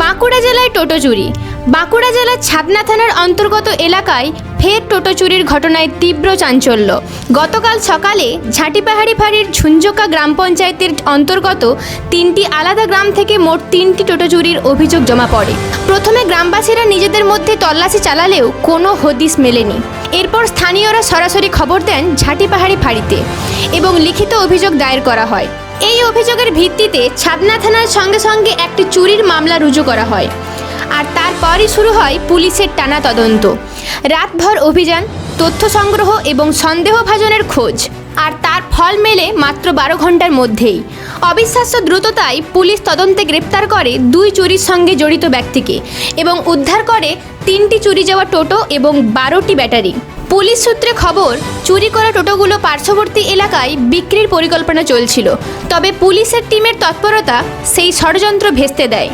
বাঁকুড়া জেলায় টোটো চুরি। বাঁকুড়া জেলার ছাদনা থানার অন্তর্গত এলাকায় ফের টোটো চুরির ঘটনায় তীব্র চাঞ্চল্য। গতকাল সকালে ঝাঁটিপাহাড়ি ফাঁড়ির ঝুঞ্ঝকা গ্রাম পঞ্চায়েতের অন্তর্গত তিনটি আলাদা গ্রাম থেকে মোট তিনটি টোটো চুরির অভিযোগ জমা পড়ে। প্রথমে গ্রামবাসীরা নিজেদের মধ্যে তল্লাশি চালালেও কোনো হদিস মেলেনি। এরপর স্থানীয়রা সরাসরি খবর দেন ঝাঁটিপাহাড়ি ফাঁড়িতে এবং লিখিত অভিযোগ দায়ের করা হয়। এই অভিযোগের ভিত্তিতে ছাদনা থানার সঙ্গে সঙ্গে একটি চুরির মামলা রুজু করা হয়। আর তারপরই শুরু হয় পুলিশের টানা তদন্ত। রাতভর অভিযান, তথ্য সংগ্রহ এবং সন্দেহভাজনের খোঁজ। আর তার ফল মেলে মাত্র বারো ঘণ্টার মধ্যেই। অবিশ্বাস্য দ্রুততায় পুলিশ তদন্তে গ্রেপ্তার করে দুই চুরির সঙ্গে জড়িত ব্যক্তিকে এবং উদ্ধার করে তিনটি চুরি যাওয়া টোটো এবং বারোটি ব্যাটারি। পুলিশ সূত্রে খবর, চুরি করা টোটোগুলো পার্শ্ববর্তী এলাকায় বিক্রির পরিকল্পনা চলছিল। তবে পুলিশের টিমের তৎপরতা সেই ষড়যন্ত্র ভেস্তে দেয়।